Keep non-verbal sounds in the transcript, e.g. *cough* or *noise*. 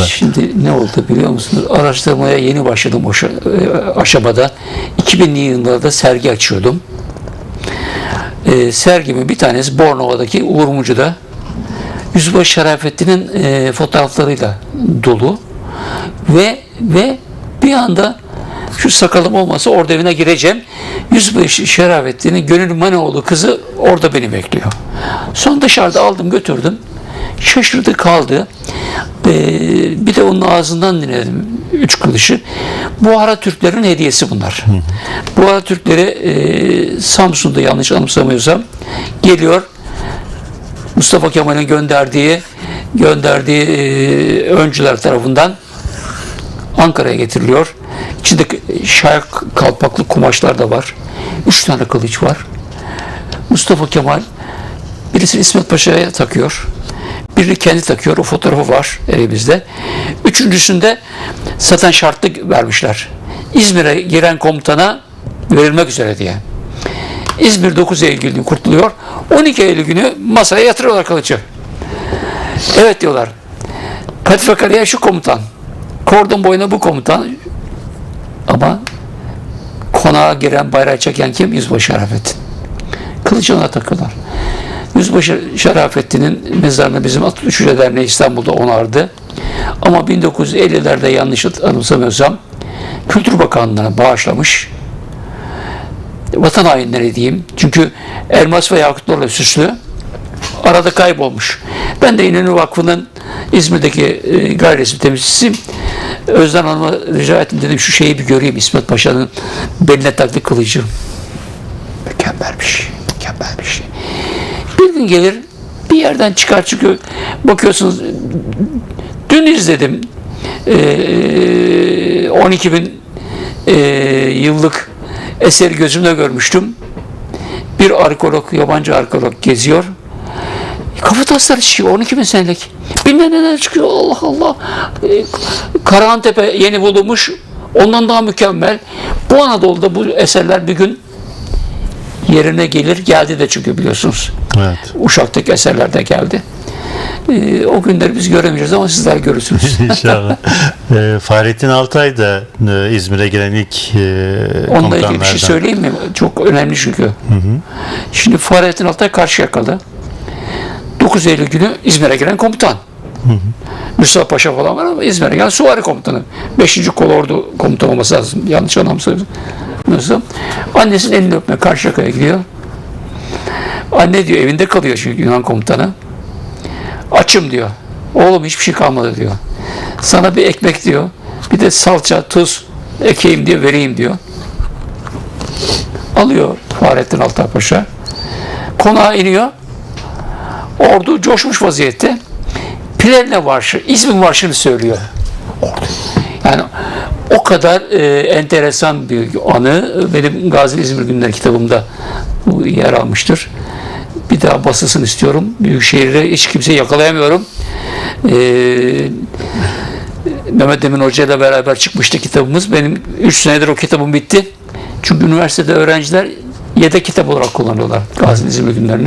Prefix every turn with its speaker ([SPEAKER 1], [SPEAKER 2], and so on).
[SPEAKER 1] Şimdi ne oldu biliyor musunuz? Araştırmaya yeni başladım o e, aşamada. 2000'li yıllarda sergi açıyordum. E, sergimin bir tanesi Bornova'daki Uğur Mumcu'da Yüzbaşı Şerafettin'in e, fotoğraflarıyla dolu ve ve bir anda şu sakalım olmasa orada evine gireceğim. Yüzbaşı Şerafettin'in Gönül Manoğlu kızı orada beni bekliyor. Son dışarıda aldım götürdüm. Şaşırdı kaldı. Ee, bir de onun ağzından dinledim üç kılışı. Buhara Türklerin hediyesi bunlar. Buhara Türkleri e, Samsun'da yanlış anımsamıyorsam geliyor. Mustafa Kemal'in gönderdiği gönderdiği e, öncüler tarafından Ankara'ya getiriliyor. İçinde şayak kalpaklı kumaşlar da var. Üç tane kılıç var. Mustafa Kemal birisini İsmet Paşa'ya takıyor. Birini kendi takıyor. O fotoğrafı var elimizde. Üçüncüsünde zaten şartlı vermişler. İzmir'e giren komutana verilmek üzere diye. İzmir 9 Eylül günü kurtuluyor. 12 Eylül günü masaya yatırıyorlar kılıcı. Evet diyorlar. Kale'ye şu komutan. Kordon boyuna bu komutan. Ama konağa giren bayrağı çeken kim? Yüzbaşı Şerafettin. Kılıcı ona takıyorlar. Yüzbaşı Şerafettin'in mezarını bizim Atatürk Derneği İstanbul'da onardı. Ama 1950'lerde yanlış anımsamıyorsam Kültür Bakanlığı'na bağışlamış. Vatan hainleri diyeyim. Çünkü elmas ve yakutlarla süslü. Arada kaybolmuş. Ben de İnönü Vakfı'nın İzmir'deki e, gayri resmi temsilcisiyim. Özden Hanım'a rica ettim dedim şu şeyi bir göreyim İsmet Paşa'nın beline taktığı kılıcı. Mükemmel bir şey. Mükemmel bir şey. Bir gün gelir bir yerden çıkar çıkıyor. Bakıyorsunuz dün izledim. Ee, 12 bin ee, yıllık eseri gözümle görmüştüm. Bir arkeolog, yabancı arkeolog geziyor. Kafa çıkıyor 12 bin senelik. Bilmem neler çıkıyor Allah Allah. Ee, Karahantepe yeni bulunmuş. Ondan daha mükemmel. Bu Anadolu'da bu eserler bir gün yerine gelir. Geldi de çünkü biliyorsunuz.
[SPEAKER 2] Evet.
[SPEAKER 1] Uşak'taki eserlerde geldi. Ee, o günleri biz göremeyeceğiz ama sizler görürsünüz. *laughs*
[SPEAKER 2] İnşallah. e, Fahrettin Altay da e, İzmir'e gelen ilk e,
[SPEAKER 1] Onunla ilgili bir şey söyleyeyim mi? Çok önemli çünkü. Şimdi Fahrettin Altay Karşıyakalı. 9 Eylül günü İzmir'e giren komutan. Mustafa Paşa falan var ama İzmir'e gelen Suvari komutanı. 5. Kolordu komutanı olması lazım. Yanlış anlamsıyorsam. Annesinin elini öpmeye Karşıyaka'ya gidiyor. Anne diyor evinde kalıyor çünkü Yunan komutanı. Açım diyor. Oğlum hiçbir şey kalmadı diyor. Sana bir ekmek diyor. Bir de salça, tuz ekeyim diye vereyim diyor. Alıyor Fahrettin Altay Paşa. Konağa iniyor. Ordu coşmuş vaziyette. Plevne Marşı, İzmir Marşı'nı söylüyor. Yani o kadar e, enteresan bir anı benim Gazi İzmir Günleri kitabımda yer almıştır. Bir daha basılsın istiyorum. Büyükşehir'de hiç kimseyi yakalayamıyorum. E, Mehmet Emin Hoca ile beraber çıkmıştı kitabımız. Benim 3 senedir o kitabım bitti. Çünkü üniversitede öğrenciler yedek kitap olarak kullanıyorlar Gazi İzmir Günlerini.